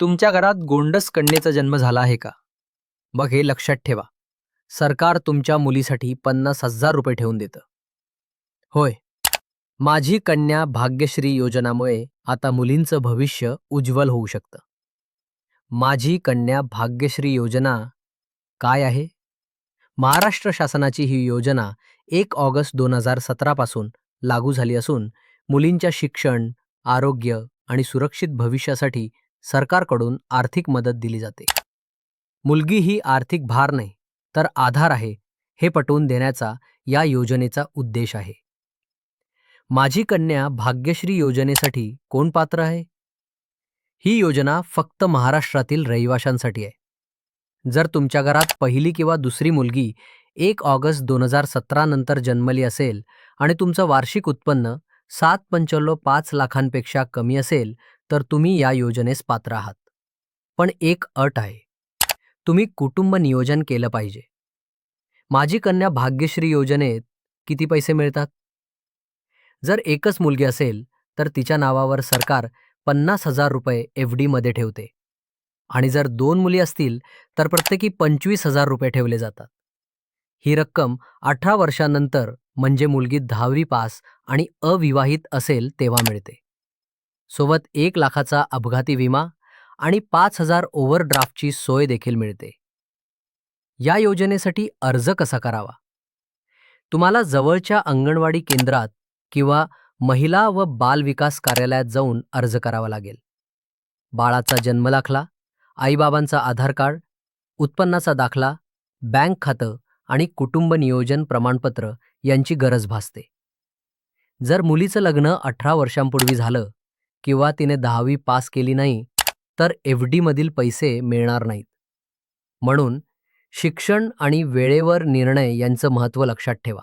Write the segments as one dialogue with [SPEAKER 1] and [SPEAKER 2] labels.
[SPEAKER 1] तुमच्या घरात गोंडस कन्येचा जन्म झाला आहे का? मग हे लक्षात ठेवा. सरकार तुमच्या मुलीसाठी पन्नास हजार रुपये ठेवून देतं. होय. माझी कन्या भाग्यश्री योजनामुळे आता मुलींचं भविष्य उज्ज्वल होऊ शकतं. माझी कन्या भाग्यश्री योजना काय आहे? महाराष्ट्र शासनाची ही योजना एक ऑगस्ट दोन हजार सतरापासून लागू झाली असून मुलींच्या शिक्षण आरोग्य आणि सुरक्षित भविष्यासाठी सरकारकडून आर्थिक मदत दिली जाते. मुलगी ही आर्थिक भार नाही तर आधार आहे हे पटवून देण्याचा या योजनेचा उद्देश आहे. माझी कन्या भाग्यश्री योजनेसाठी कोण पात्र आहे? ही योजना फक्त महाराष्ट्रातील रहिवाशांसाठी आहे. जर तुमच्या घरात पहिली किंवा दुसरी मुलगी एक ऑगस्ट दोन हजार सतरा नंतर जन्मली असेल आणि तुमचं वार्षिक उत्पन्न सात पंच्याण्णव पाच लाखांपेक्षा कमी असेल तर तुम्ही या योजनेस पात्र आहात. पण एक अट आहे. तुम्ही कुटुंब नियोजन केलं पाहिजे. माझी कन्या भाग्यश्री योजनेत किती पैसे मिळतात? जर एकच मुलगी असेल तर तिच्या नावावर सरकार पन्नास हजार रुपये एफ डीमध्ये ठेवते. आणि जर दोन मुली असतील तर प्रत्येकी पंचवीस हजार रुपये ठेवले जातात. ही रक्कम अठरा वर्षांनंतर म्हणजे मुलगी दहावी पास आणि अविवाहित असेल तेव्हा मिळते. सोबत एक लाखाचा अपघाती विमा आणि पाच हजार ओव्हरड्राफ्टची सोय देखील मिळते. या योजनेसाठी अर्ज कसा करावा? तुम्हाला जवळच्या अंगणवाडी केंद्रात किंवा महिला व बाल विकास कार्यालयात जाऊन अर्ज करावा लागेल. बाळाचा जन्म दाखला आईबाबांचा आधार कार्ड उत्पन्नाचा दाखला बँक खातं आणि कुटुंब नियोजन प्रमाणपत्र यांची गरज भासते. जर मुलीचं लग्न अठरा वर्षांपूर्वी झालं किंवा तिने दहावी पास केली नाही तर एफ डीमधील पैसे मिळणार नाहीत. म्हणून शिक्षण आणि वेळेवर निर्णय यांचं महत्त्व लक्षात ठेवा.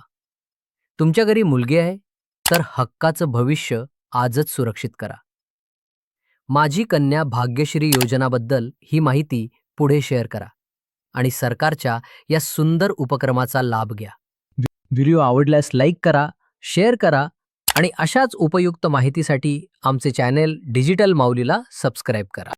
[SPEAKER 1] तुमच्या घरी मुलगी आहे तर हक्काचं भविष्य आजच सुरक्षित करा. माझी कन्या भाग्यश्री योजनाबद्दल ही माहिती पुढे शेअर करा आणि सरकारच्या या सुंदर उपक्रमाचा लाभ घ्या. व्हिडिओ आवडल्यास लाईक करा शेअर करा आणि अशाच उपयुक्त माहितीसाठी आमचे चॅनेल डिजिटल माऊलीला सबस्क्राईब करा.